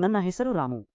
ನನ್ನ ಹೆಸರು ರಾಮು.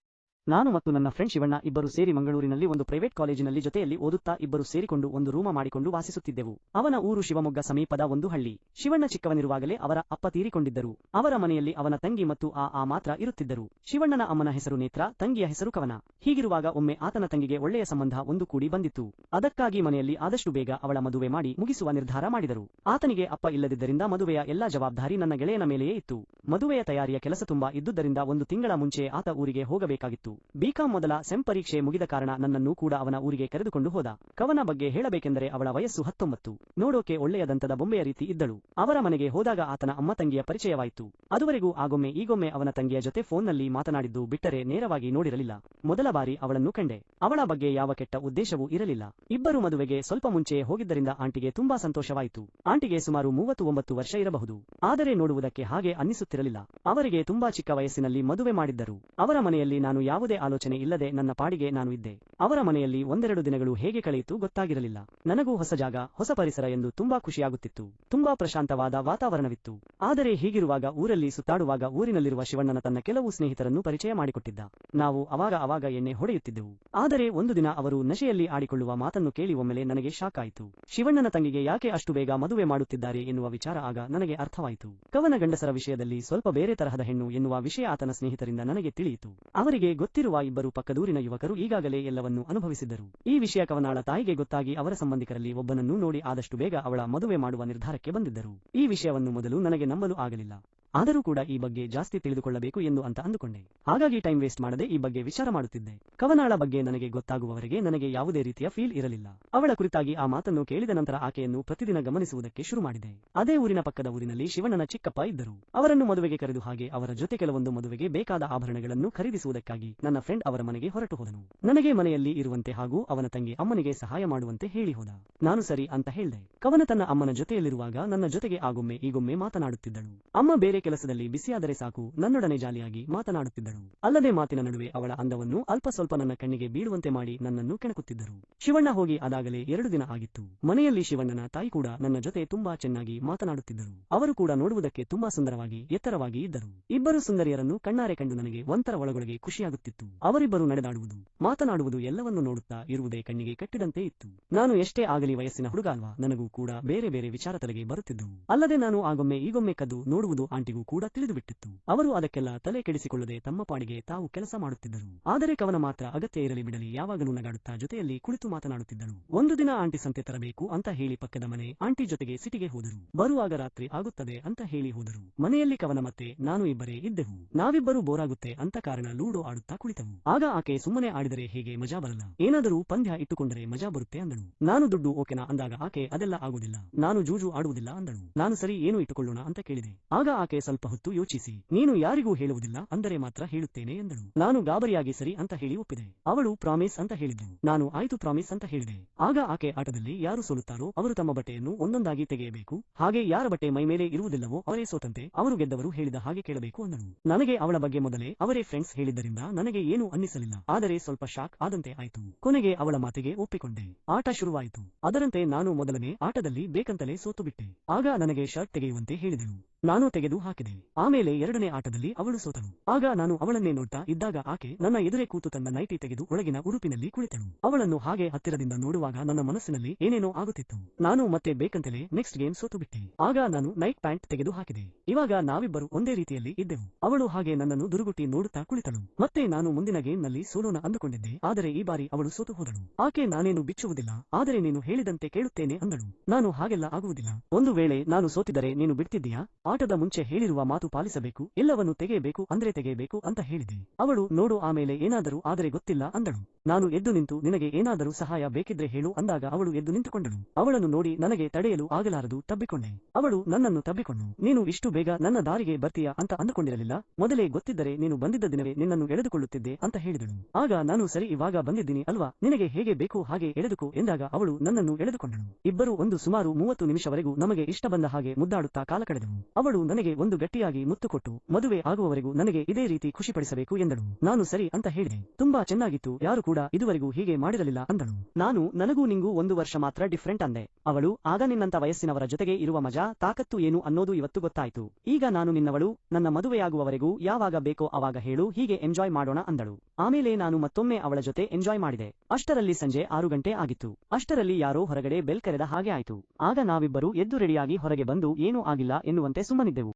ನಾನು ಮತ್ತು ನನ್ನ ಫ್ರೆಂಡ್ ಶಿವಣ್ಣ ಇಬ್ಬರು ಸೇರಿ ಮಂಗಳೂರಿನಲ್ಲಿ ಒಂದು ಪ್ರೈವೇಟ್ ಕಾಲೇಜಿನಲ್ಲಿ ಜೊತೆಯಲ್ಲಿ ಓದುತ್ತಾ ಇಬ್ಬರು ಸೇರಿಕೊಂಡು ಒಂದು ರೂಮ ಮಾಡಿಕೊಂಡು ವಾಸಿಸುತ್ತಿದ್ದೆವು. ಅವನ ಊರು ಶಿವಮೊಗ್ಗ ಸಮೀಪದ ಒಂದು ಹಳ್ಳಿ. ಶಿವಣ್ಣ ಚಿಕ್ಕವನಿರುವಾಗಲೇ ಅವರ ಅಪ್ಪ ತೀರಿಕೊಂಡಿದ್ದರು. ಅವರ ಮನೆಯಲ್ಲಿ ಅವನ ತಂಗಿ ಮತ್ತು ಆ ಆ ಮಾತ್ರ ಇರುತ್ತಿದ್ದರು. ಶಿವಣ್ಣನ ಅಮ್ಮನ ಹೆಸರು ನೇತ್ರ, ತಂಗಿಯ ಹೆಸರು ಕವನ. ಹೀಗಿರುವಾಗ ಒಮ್ಮೆ ಆತನ ತಂಗಿಗೆ ಒಳ್ಳೆಯ ಸಂಬಂಧ ಒಂದು ಕೂಡಿ ಬಂದಿತ್ತು. ಅದಕ್ಕಾಗಿ ಮನೆಯಲ್ಲಿ ಆದಷ್ಟು ಬೇಗ ಅವಳ ಮದುವೆ ಮಾಡಿ ಮುಗಿಸುವ ನಿರ್ಧಾರ ಮಾಡಿದರು. ಆತನಿಗೆ ಅಪ್ಪ ಇಲ್ಲದಿದ್ದರಿಂದ ಮದುವೆಯ ಎಲ್ಲಾ ಜವಾಬ್ದಾರಿ ನನ್ನ ಗೆಳೆಯನ ಮೇಲೆಯೇ ಇತ್ತು. ಮದುವೆಯ ತಯಾರಿಯ ಕೆಲಸ ತುಂಬಾ ಇದ್ದುದರಿಂದ ಒಂದು ತಿಂಗಳ ಮುಂಚೆ ಆತ ಊರಿಗೆ ಹೋಗಬೇಕಾಗಿತ್ತು. ಬಿಕಾಂ ಮೊದಲ ಸೆಂ ಪರೀಕ್ಷೆ ಮುಗಿದ ಕಾರಣ ನನ್ನನ್ನು ಕೂಡ ಅವನ ಊರಿಗೆ ಕರೆದುಕೊಂಡು ಹೋದ. ಕವನ ಬಗ್ಗೆ ಹೇಳಬೇಕೆಂದರೆ ಅವಳ ವಯಸ್ಸು ಹತ್ತೊಂಬತ್ತು. ನೋಡೋಕೆ ಒಳ್ಳೆಯ ದಂತದ ಬೊಂಬೆಯ ರೀತಿ ಇದ್ದಳು. ಅವರ ಮನೆಗೆ ಹೋದಾಗ ಆತನ ಅಮ್ಮ ತಂಗಿಯ ಪರಿಚಯವಾಯಿತು. ಅದುವರೆಗೂ ಆಗೊಮ್ಮೆ ಈಗೊಮ್ಮೆ ಅವನ ತಂಗಿಯ ಜೊತೆ ಫೋನ್ನಲ್ಲಿ ಮಾತನಾಡಿದ್ದು ಬಿಟ್ಟರೆ ನೇರವಾಗಿ ನೋಡಿರಲಿಲ್ಲ. ಮೊದಲ ಬಾರಿ ಅವಳನ್ನು ಕಂಡೆ. ಅವಳ ಬಗ್ಗೆ ಯಾವ ಕೆಟ್ಟ ಉದ್ದೇಶವೂ ಇರಲಿಲ್ಲ. ಇಬ್ಬರು ಮದುವೆಗೆ ಸ್ವಲ್ಪ ಮುಂಚೆ ಹೋಗಿದ್ದರಿಂದ ಆಂಟಿಗೆ ತುಂಬಾ ಸಂತೋಷವಾಯಿತು. ಆಂಟಿಗೆ ಸುಮಾರು ಮೂವತ್ತು ಒಂಬತ್ತು ವರ್ಷ ಇರಬಹುದು. ಆದರೆ ನೋಡುವುದಕ್ಕೆ ಹಾಗೆ ಅನ್ನಿಸುತ್ತಿರಲಿಲ್ಲ. ಅವರಿಗೆ ತುಂಬಾ ಚಿಕ್ಕ ವಯಸ್ಸಿನಲ್ಲಿ ಮದುವೆ ಮಾಡಿದ್ದರು. ಅವರ ಮನೆಯಲ್ಲಿ ನಾನು ಯಾವುದೇ ಆಲೋಚನೆ ಇಲ್ಲದೆ ನನ್ನ ಪಾಡಿಗೆ ನಾನು ಇದ್ದೆ. ಅವರ ಮನೆಯಲ್ಲಿ ಒಂದೆರಡು ದಿನಗಳು ಹೇಗೆ ಕಳೆಯಿತು ಗೊತ್ತಾಗಿರಲಿಲ್ಲ. ನನಗೂ ಹೊಸ ಜಾಗ, ಹೊಸ ಪರಿಸರ ಎಂದು ತುಂಬಾ ಖುಷಿಯಾಗುತ್ತಿತ್ತು. ತುಂಬಾ ಪ್ರಶಾಂತವಾದ ವಾತಾವರಣವಿತ್ತು. ಆದರೆ ಹೀಗಿರುವಾಗ ಊರಲ್ಲಿ ಸುತ್ತಾಡುವಾಗ ಊರಿನಲ್ಲಿರುವ ಶಿವಣ್ಣನ ತನ್ನ ಕೆಲವು ಸ್ನೇಹಿತರನ್ನು ಪರಿಚಯ ಮಾಡಿಕೊಟ್ಟಿದ್ದ. ನಾವು ಅವಾಗ ಅವಾಗ ಎಣ್ಣೆ ಹೊಡೆಯುತ್ತಿದ್ದೆವು. ಆದರೆ ಒಂದು ದಿನ ಅವರು ನಶೆಯಲ್ಲಿ ಆಡಿಕೊಳ್ಳುವ ಮಾತನ್ನು ಕೇಳಿ ಒಮ್ಮೆಲೆ ನನಗೆ ಶಾಕ್ ಆಯಿತು. ಶಿವಣ್ಣನ ತಂಗಿಗೆ ಯಾಕೆ ಅಷ್ಟು ಬೇಗ ಮದುವೆ ಮಾಡುತ್ತಿದ್ದಾರೆ ಎನ್ನುವ ವಿಚಾರ ಆಗ ನನಗೆ ಅರ್ಥವಾಯಿತು. ಕವನ ಗಂಡಸರ ವಿಷಯದಲ್ಲಿ ಸ್ವಲ್ಪ ಬೇರೆ ತರಹದ ಹೆಣ್ಣು ಎನ್ನುವ ವಿಷಯ ಆತನ ಸ್ನೇಹಿತರಿಂದ ನನಗೆ ತಿಳಿಯಿತು. ಅವರಿಗೆ ಗೊತ್ತಿರುವ ಇಬ್ಬರು ಪಕ್ಕದೂರಿನ ಯುವಕರು ಈಗಾಗಲೇ ಎಲ್ಲವನ್ನೂ ಅನುಭವಿಸಿದ್ದರು. ಈ ವಿಷಯ ಕವನಾಳ ತಾಯಿಗೆ ಗೊತ್ತಾಗಿ ಅವರ ಸಂಬಂಧಿಕರಲ್ಲಿ ಒಬ್ಬನನ್ನು ನೋಡಿ ಆದಷ್ಟು ಬೇಗ ಅವಳ ಮದುವೆ ಮಾಡುವ ನಿರ್ಧಾರಕ್ಕೆ ಬಂದಿದ್ದರು. ಈ ವಿಷಯವನ್ನು ಮೊದಲು ನನಗೆ ನಂಬಲು ಆಗಲಿಲ್ಲ. ಆದರೂ ಕೂಡ ಈ ಬಗ್ಗೆ ಜಾಸ್ತಿ ತಿಳಿದುಕೊಳ್ಳಬೇಕು ಎಂದು ಅಂತ ಅಂದುಕೊಂಡೆ. ಹಾಗಾಗಿ ಟೈಮ್ ವೇಸ್ಟ್ ಮಾಡದೆ ಈ ಬಗ್ಗೆ ವಿಚಾರ ಮಾಡುತ್ತಿದ್ದೆ. ಕವನಾಳ ಬಗ್ಗೆ ನನಗೆ ಗೊತ್ತಾಗುವವರೆಗೆ ನನಗೆ ಯಾವುದೇ ರೀತಿಯ ಫೀಲ್ ಇರಲಿಲ್ಲ. ಅವಳ ಕುರಿತಾಗಿ ಆ ಮಾತನ್ನು ಕೇಳಿದ ನಂತರ ಆಕೆಯನ್ನು ಪ್ರತಿದಿನ ಗಮನಿಸುವುದಕ್ಕೆ ಶುರು ಮಾಡಿದೆ. ಅದೇ ಊರಿನ ಪಕ್ಕದ ಊರಿನಲ್ಲಿ ಶಿವಣ್ಣನ ಚಿಕ್ಕಪ್ಪ ಇದ್ದರು. ಅವರನ್ನು ಮದುವೆಗೆ ಕರೆದು ಹಾಗೆ ಅವರ ಜೊತೆ ಕೆಲವೊಂದು ಮದುವೆಗೆ ಬೇಕಾದ ಆಭರಣಗಳನ್ನು ಖರೀದಿಸುವುದಕ್ಕಾಗಿ ನನ್ನ ಫ್ರೆಂಡ್ ಅವರ ಮನೆಗೆ ಹೊರಟು ಹೋದನು. ನನಗೆ ಮನೆಯಲ್ಲಿ ಇರುವಂತೆ ಹಾಗೂ ಅವನ ತಂಗಿ ಅಮ್ಮನಿಗೆ ಸಹಾಯ ಮಾಡುವಂತೆ ಹೇಳಿ ಹೋದ. ನಾನು ಸರಿ ಅಂತ ಹೇಳಿದೆ. ಕವನ ತನ್ನ ಅಮ್ಮನ ಜೊತೆಯಲ್ಲಿರುವಾಗ ನನ್ನ ಜೊತೆಗೆ ಆಗೊಮ್ಮೆ ಈಗೊಮ್ಮೆ ಮಾತನಾಡುತ್ತಿದ್ದಳು. ಅಮ್ಮ ಬೇರೆ ಕೆಲಸದಲ್ಲಿ ಬಿಸಿಯಾದರೆ ಸಾಕು. ನನ್ನೊಡನೆ ಜಾಲಿಯಾಗಿ ಮಾತನಾಡುತ್ತಿದ್ದಳು. ಅಲ್ಲದೆ ಮಾತಿನ ನಡುವೆ ಅವಳ ಅಂದವನ್ನು ಅಲ್ಪ ಸ್ವಲ್ಪ ನನ್ನ ಕಣ್ಣಿಗೆ ಬೀಳುವಂತೆ ಮಾಡಿ ನನ್ನನ್ನು ಕೆಣಕುತ್ತಿದ್ದರು. ಶಿವಣ್ಣ ಹೋಗಿ ಅದಾಗಲೇ ಎರಡು ದಿನ ಆಗಿತ್ತು. ಮನೆಯಲ್ಲಿ ಶಿವಣ್ಣನ ತಾಯಿ ಕೂಡ ನನ್ನ ಜೊತೆ ತುಂಬಾ ಚೆನ್ನಾಗಿ ಮಾತನಾಡುತ್ತಿದ್ದರು. ಅವರು ಕೂಡ ನೋಡುವುದಕ್ಕೆ ತುಂಬಾ ಸುಂದರವಾಗಿ, ಎತ್ತರವಾಗಿ ಇದ್ದರು. ಇಬ್ಬರು ಸುಂದರಿಯರನ್ನು ಕಣ್ಣಾರೆ ಕಂಡು ನನಗೆ ಒಂಥರ ಒಳಗೊಳಗೆ ಖುಷಿಯಾಗುತ್ತಿತ್ತು. ಅವರಿಬ್ಬರು ನಡೆದಾಡುವುದು, ಮಾತನಾಡುವುದು ಎಲ್ಲವನ್ನು ನೋಡುತ್ತಾ ಇರುವುದೇ ಕಣ್ಣಿಗೆ ಕಟ್ಟಿದಂತೆ ಇತ್ತು. ನಾನು ಎಷ್ಟೇ ಆಗಲಿ ವಯಸ್ಸಿನ ಹುಡುಗ ಅಲ್ವಾ, ನನಗೂ ಕೂಡ ಬೇರೆ ಬೇರೆ ವಿಚಾರ ತಲೆಗೆ ಬರುತ್ತಿದ್ದವು ಅಲ್ಲದೆ ನಾನು ಆಗೊಮ್ಮೆ ಈಗೊಮ್ಮೆ ಕದ್ದು ನೋಡುವುದು ಕೂಡ ತಿಳಿದುಬಿಟ್ಟಿತ್ತು. ಅವರು ಅದಕ್ಕೆಲ್ಲ ತಲೆ ಕೆಡಿಸಿಕೊಳ್ಳದೆ ತಮ್ಮ ಪಾಡಿಗೆ ತಾವು ಕೆಲಸ ಮಾಡುತ್ತಿದ್ದರು. ಆದರೆ ಕವನ ಮಾತ್ರ ಅಗತ್ಯ ಇರಲಿ ಬಿಡಲಿ, ಯಾವಾಗಲೂ ನಗಾಡುತ್ತಾ ಜೊತೆಯಲ್ಲಿ ಕುಳಿತು ಮಾತನಾಡುತ್ತಿದ್ದಳು. ಒಂದು ದಿನ ಆಂಟಿ ಸಂತೆ ತರಬೇಕು ಅಂತ ಹೇಳಿ ಪಕ್ಕದ ಮನೆ ಆಂಟಿ ಜೊತೆಗೆ ಸಿಟಿಗೆ ಹೋದರು. ಬರುವಾಗ ರಾತ್ರಿ ಆಗುತ್ತದೆ ಅಂತ ಹೇಳಿ ಹೋದರು. ಮನೆಯಲ್ಲಿ ಕವನ ಮತ್ತೆ ನಾನು ಇಬ್ಬರೇ ಇದ್ದೆವು. ನಾವಿಬ್ಬರು ಬೋರಾಗುತ್ತೆ ಅಂತ ಕಾರಣ ಲೂಡೋ ಆಡುತ್ತಾ ಕುಳಿತವು. ಆಗ ಆಕೆ ಸುಮ್ಮನೆ ಆಡಿದರೆ ಹೇಗೆ ಮಜಾ ಬರಲ್ಲ. ಏನಾದರೂ ಪಂದ್ಯ ಇಟ್ಟುಕೊಂಡರೆ ಮಜಾ ಬರುತ್ತೆ ಅಂದಳು. ನಾನು ದುಡ್ಡು ಓಕೆನಾ ಅಂದಾಗ ಆಕೆ ಅದೆಲ್ಲ ಆಗುವುದಿಲ್ಲ. ನಾನು ಜೂಜು ಆಡುವುದಿಲ್ಲ ಅಂದಳು. ನಾನು ಸರಿ ಏನು ಇಟ್ಟುಕೊಳ್ಳೋಣ ಅಂತ ಕೇಳಿದೆ. ಆಗ ಆಕೆ ಸ್ವಲ್ಪ ಹೊತ್ತು ಯೋಚಿಸಿ. ನೀನು ಯಾರಿಗೂ ಹೇಳುವುದಿಲ್ಲ, ಅಂದರೆ ಮಾತ್ರ ಹೇಳುತ್ತೇನೆ ಎಂದಳು. ನಾನು ಗಾಬರಿಯಾಗಿ ಸರಿ ಅಂತ ಹೇಳಿ ಒಪ್ಪಿದೆ. ಅವಳು ಪ್ರಾಮಿಸ್ ಅಂತ ಹೇಳಿದಳು ನಾನು ಆಯ್ತು ಪ್ರಾಮಿಸ್ ಅಂತ ಹೇಳಿದೆ. ಆಗ ಆಕೆ ಆಟದಲ್ಲಿ ಯಾರು ಸೋಲುತ್ತಾರೋ ಅವರು ತಮ್ಮ ಬಟ್ಟೆಯನ್ನು ಒಂದೊಂದಾಗಿ ತೆಗೆಯಬೇಕು. ಹಾಗೆ ಯಾರ ಬಟ್ಟೆ ಮೈ ಮೇಲೆ ಇರುವುದಿಲ್ಲವೋ ಅವರೇ ಸೋತಂತೆ ಅವರು ಗೆದ್ದವರು ಹೇಳಿದ ಹಾಗೆ ಕೇಳಬೇಕು ಅಂದಳು. ನನಗೆ ಅವಳ ಬಗ್ಗೆ ಮೊದಲೇ ಅವರೇ ಫ್ರೆಂಡ್ಸ್ ಹೇಳಿದ್ದರಿಂದ ನನಗೆ ಏನೂ ಅನ್ನಿಸಲಿಲ್ಲ. ಆದರೆ ಸ್ವಲ್ಪ ಶಾಕ್ ಆದಂತೆ ಆಯ್ತು. ಕೊನೆಗೆ ಅವಳ ಮಾತಿಗೆ ಒಪ್ಪಿಕೊಂಡೆ. ಆಟ ಶುರುವಾಯಿತು. ಅದರಂತೆ ನಾನು ಮೊದಲನೇ ಆಟದಲ್ಲಿ ಬೇಕಂತಲೇ ಸೋತು ಬಿಟ್ಟೆ ಆಗ ನನಗೆ ಶರ್ಟ್ ತೆಗೆಯುವಂತೆ ಹೇಳಿದಳು. ನಾನು ತೆಗೆದು ಹಾಕಿದೆ ಆಮೇಲೆ ಎರಡನೇ ಆಟದಲ್ಲಿ ಅವಳು ಸೋತಳು. ಆಗ ನಾನು ಅವಳನ್ನೇ ನೋಡ್ತಾ ಇದ್ದಾಗ ಆಕೆ ನನ್ನ ಎದುರೇ ಕೂತು ತನ್ನ ನೈಟಿ ತೆಗೆದು ಒಳಗಿನ ಉಡುಪಿನಲ್ಲಿ ಕುಳಿತಳು. ಅವಳನ್ನು ಹಾಗೆ ಹತ್ತಿರದಿಂದ ನೋಡುವಾಗ ನನ್ನ ಮನಸ್ಸಿನಲ್ಲಿ ಏನೇನೋ ಆಗುತ್ತಿತ್ತು. ನಾನು ಮತ್ತೆ ಬೇಕಂತಲೇ ನೆಕ್ಸ್ಟ್ ಗೇಮ್ ಸೋತು ಬಿಟ್ಟೆ ಆಗ ನಾನು ನೈಟ್ ಪ್ಯಾಂಟ್ ತೆಗೆದು ಹಾಕಿದೆ ಇವಾಗ ನಾವಿಬ್ಬರು ಒಂದೇ ರೀತಿಯಲ್ಲಿ ಇದ್ದೆವು. ಅವಳು ಹಾಗೆ ನನ್ನನ್ನು ದುರುಗುಟ್ಟಿ ನೋಡುತ್ತಾ ಕುಳಿತಳು. ಮತ್ತೆ ನಾನು ಮುಂದಿನ ಗೇಮ್ನಲ್ಲಿ ಸೋಲೋಣ ಅಂದುಕೊಂಡಿದ್ದೆ. ಆದರೆ ಈ ಬಾರಿ ಅವಳು ಸೋತು ಹೋದಳು. ಆಕೆ ನಾನೇನು ಬಿಚ್ಚುವುದಿಲ್ಲ. ಆದರೆ ನೀನು ಹೇಳಿದಂತೆ ಕೇಳುತ್ತೇನೆ ಅಂದಳು. ನಾನು ಹಾಗೆಲ್ಲ ಆಗುವುದಿಲ್ಲ. ಒಂದು ವೇಳೆ ನಾನು ಸೋತಿದರೆ ನೀನು ಬಿಡ್ತಿದ್ದೀಯಾ? ಆಟದ ಮುಂಚೆ ಹೇಳಿರುವ ಮಾತು ಪಾಲಿಸಬೇಕು, ಎಲ್ಲವನ್ನು ತೆಗೆಯಬೇಕು, ಅಂದ್ರೆ ತೆಗೆಯಬೇಕು ಅಂತ ಹೇಳಿದೆ ಅವಳು ನೋಡು, ಆಮೇಲೆ ಏನಾದರೂ ಆದರೆ ಗೊತ್ತಿಲ್ಲ ಅಂದಳು. ನಾನು ಎದ್ದು ನಿಂತು ನಿನಗೆ ಏನಾದರೂ ಸಹಾಯ ಬೇಕಿದ್ರೆ ಹೇಳು ಅಂದಾಗ ಅವಳು ಎದ್ದು ನಿಂತುಕೊಂಡಳು. ಅವಳನ್ನು ನೋಡಿ ನನಗೆ ತಡೆಯಲು ಆಗಲಾರದು ತಬ್ಬಿಕೊಂಡೆ. ಅವಳು ನನ್ನನ್ನು ತಬ್ಬಿಕೊಂಡು ನೀನು ಇಷ್ಟು ಬೇಗ ನನ್ನ ದಾರಿಗೆ ಬರ್ತೀಯಾ ಅಂತ ಅಂದುಕೊಂಡಿರಲಿಲ್ಲ. ಮೊದಲೇ ಗೊತ್ತಿದ್ದರೆ ನೀನು ಬಂದಿದ್ದ ದಿನವೇ ನಿನ್ನನ್ನು ಎಳೆದುಕೊಳ್ಳುತ್ತಿದ್ದೆ ಅಂತ ಹೇಳಿದಳು. ಆಗ ನಾನು ಸರಿ ಇವಾಗ ಬಂದಿದ್ದೀನಿ ಅಲ್ವಾ? ನಿನಗೆ ಹೇಗೆ ಬೇಕು ಹಾಗೆ ಎಳೆದುಕೋ ಎಂದಾಗ ಅವಳು ನನ್ನನ್ನು ಎಳೆದುಕೊಂಡಳು. ಇಬ್ಬರು ಒಂದು ಸುಮಾರು ಮೂವತ್ತು ನಿಮಿಷವರೆಗೂ ನಮಗೆ ಇಷ್ಟ ಬಂದ ಹಾಗೆ ಮುದ್ದಾಡುತ್ತಾ ಕಾಲ ಕಳೆದವು. ಅವಳು ನನಗೆ ಒಂದು ಗಟ್ಟಿಯಾಗಿ ಮುತ್ತು ಕೊಟ್ಟು, ಮದುವೆ ಆಗುವವರೆಗೂ ನನಗೆ ಇದೇ ರೀತಿ ಖುಷಿಪಡಿಸಬೇಕು ಎಂದಳು. ನಾನು ಸರಿ ಅಂತ ಹೇಳಿದೆ. ತುಂಬಾ ಚೆನ್ನಾಗಿತ್ತು. ಯಾರು ಇದುವರೆಗೂ ಹೀಗೆ ಮಾಡಿರಲಿಲ್ಲ ಅಂದಳು. ನಾನು ನನಗೂ ನಿಂಗೂ ಒಂದು ವರ್ಷ ಮಾತ್ರ ಡಿಫ್ರೆಂಟ್ ಅಂದೆ. ಅವಳು ಆಗ ನಿನ್ನಂತ ವಯಸ್ಸಿನವರ ಜೊತೆಗೆ ಇರುವ ಮಜಾ, ತಾಕತ್ತು ಏನು ಅನ್ನೋದು ಇವತ್ತು ಗೊತ್ತಾಯ್ತು. ಈಗ ನಾನು ನಿನ್ನವಳು, ನನ್ನ ಮದುವೆಯಾಗುವವರೆಗೂ ಯಾವಾಗ ಬೇಕೋ ಅವಾಗ ಹೇಳು, ಹೀಗೆ ಎಂಜಾಯ್ ಮಾಡೋಣ ಅಂದಳು. ಆಮೇಲೆ ನಾನು ಮತ್ತೊಮ್ಮೆ ಅವಳ ಜೊತೆ ಎಂಜಾಯ್ ಮಾಡಿದೆ. ಅಷ್ಟರಲ್ಲಿ ಸಂಜೆ ಆರು ಗಂಟೆ ಆಗಿತ್ತು. ಅಷ್ಟರಲ್ಲಿ ಯಾರೋ ಹೊರಗಡೆ ಬೆಲ್ ಕರೆದ ಹಾಗೆ ಆಯ್ತು. ಆಗ ನಾವಿಬ್ಬರು ಎದ್ದು ರೆಡಿಯಾಗಿ ಹೊರಗೆ ಬಂದು ಏನೂ ಆಗಿಲ್ಲ ಎನ್ನುವಂತೆ ಸುಮ್ಮನಿದ್ದೆವು.